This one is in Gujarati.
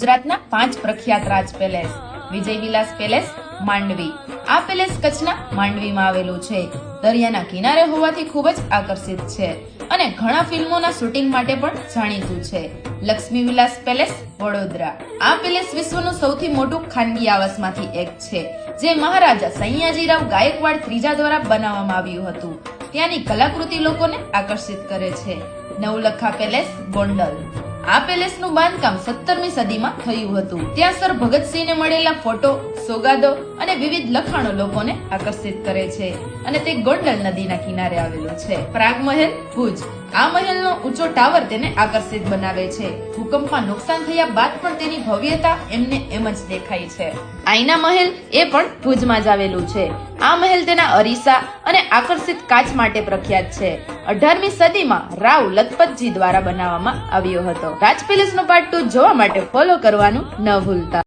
ગુજરાતના પાંચ પ્રખ્યાત રાજ પેલેસ. વિજય વિલાસ પેલેસ, માંડવી. આ પેલેસ કચ્છના માંડવીમાં આવેલું છે. દરિયાના કિનારે હોવાથી ખૂબ જ આકર્ષિત છે અને ઘણા ફિલ્મોના શૂટિંગ માટે પણ જાણીતું છે. લક્ષ્મી વિલાસ પેલેસ, વડોદરા. આ પેલેસ વિશ્વનું સૌથી મોટું ખાનગી આવાસમાંથી એક છે, જે મહારાજા સૈયાજીરાવ ગાયકવાડ ત્રીજા દ્વારા બનાવવામાં આવ્યું હતું. ત્યાંની કલાકૃતિ લોકોને આકર્ષિત કરે છે. નવલખા પેલેસ, ગોંડલ. આ પેલેસનું બાંધકામ સત્તરમી સદીમાં થયું હતું. ત્યાં સર ભગતસિંહને મળેલા ફોટો, સોગાદો અને વિવિધ લખાણો લોકોને આકર્ષિત કરે છે અને તે ગોંડલ નદીના કિનારે આવેલું છે. પ્રાગ મહેલ, ભુજ. આ મહેલનો ઊંચો ટાવર તેને આકર્ષિત બનાવે છે. ભૂકંપમાં નુકસાન થયા બાદ પણ તેની ભવ્યતા એમને એમ જ દેખાય છે. આઈના મહેલ એ પણ ભુજમાં જ આવેલું છે. આ મહેલ તેના અરીસા અને આકર્ષિત કાચ માટે પ્રખ્યાત છે. અઢારમી સદીમાં રાવ લખપતજી દ્વારા બનાવવામાં આવ્યો હતો. રાજ પેલેસનો પાર્ટ ટુ જોવા માટે ફોલો કરવાનું ન ભૂલતા.